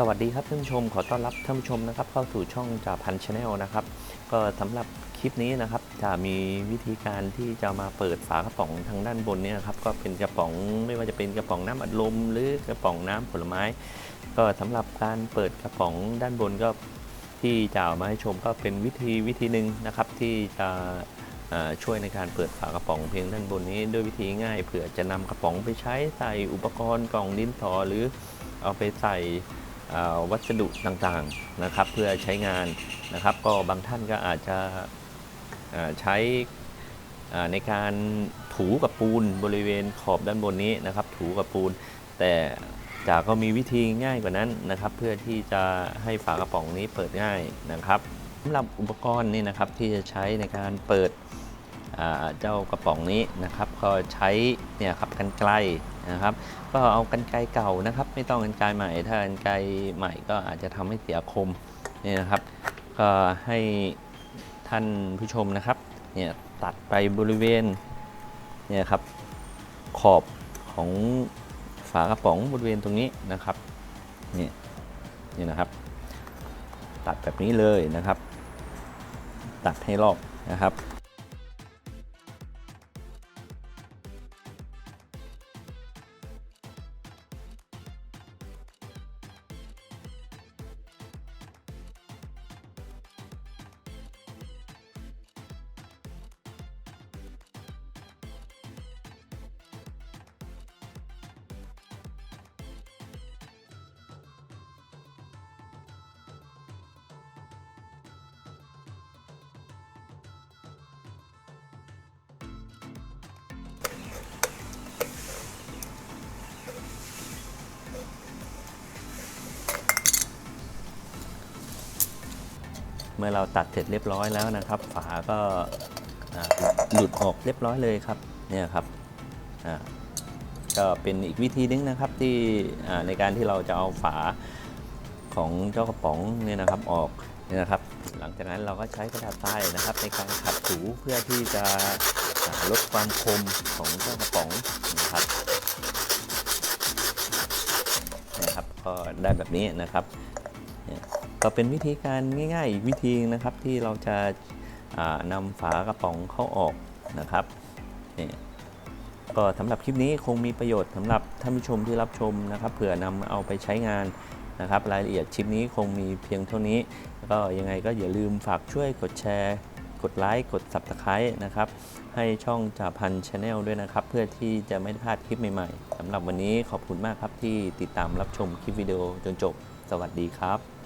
สวัสดีครับท่านผู้ชมขอต้อนรับท่านผู้ชมนะครับเข้าสู่ช่องจ่าพันชาแนลนะครับ ก็สำหรับคลิปนี้นะครับจะมีวิธีการที่จะมาเปิดฝากระป๋องทางด้านบนเนี่ยครับก็เป็นกระป๋องไม่ว่าจะเป็นกระป๋องน้ำอัดลม หรือกระป๋องน้ำผลไม้ ก็สำหรับการเปิดกระป๋องด้านบนก็ที่จะามาให้ชมก็เป็นวิธีวิธีหนึ่งนะครับที่จะช่วยในการเปิดฝากระป๋องเพียงด้านบนนี้ด้วยวิธีง่ายเผื่อจะนำกระป๋องไปใช้ใส่อุปกรณ์กล่องดินสอหรือเอาไปใส่ วัสดุต่างๆนะครับเพื่อใช้งานนะครับ ก็บางท่านก็อาจจะใช้ในการถูกับปูนบริเวณขอบด้านบนนี้นะครับ ถูกับปูน แต่จากก็มีวิธีง่ายกว่านั้นนะครับ เพื่อที่จะให้ฝากระป๋องนี้เปิดง่ายนะครับสำหรับอุปกรณ์นี่นะครับที่จะใช้ในการเปิด เจ้ากระป๋องนี้นะครับก็ใช้เนี่ยครับกันไกลนะครับ ก็เอากันไกรเก่านะครับ ไม่ต้องกันไกรใหม่ ถ้ากันไกรใหม่ก็อาจจะทำให้เสียคมนี่นะครับ ก็ให้ท่านผู้ชมนะครับเนี่ยตัดไปบริเวณเนี่ยครับขอบของฝากระป๋องบริเวณตรงนี้นะครับนี่นี่นะครับ ตัดแบบนี้เลยนะครับ ตัดให้รอบนะครับ เมื่อเราตัดเสร็จเรียบร้อยแล้วนะครับ ฝาก็หลุดออกเรียบร้อยเลยครับเนี่ยครับก็เป็นอีกวิธีนึงนะครับที่ในการที่เราจะเอาฝาของเจ้ากระป๋องเนี่ยนะครับออกเนี่ยนะครับ หลังจากนั้นเราก็ใช้กระดาษทรายนะครับ ในการขัดถูเพื่อที่จะลดความคมของเจ้ากระป๋องนะครับนี่ยครับก็ได้แบบนี้นะครับ ก็เป็นวิธีการง่ายๆอีกวิธีนะครับที่เราจะานำฝากระป๋องเข้าออกนะครับนี่ก็สำหรับคลิปนี้คงมีประโยชน์สำหรับท่านผู้ชมที่รับชมนะครับ เผื่อนำเอาไปใช้งานนะครับ รายละเอียดคลิปนี้คงมีเพียงเท่านี้แล้วก็ยังไงก็อย่าลืมฝากช่วยกดแชร์ กดไลค์กด Subscribe นะครับ ให้ช่องจ่าพันชาแนลด้วยนะครับ เพื่อที่จะไม่พลาดคลิปใหม่ๆสำหรับวันนี้ขอบคุณมากครับที่ติดตามรับชมคลิปวิดีโอจนจบ สวัสดีครับ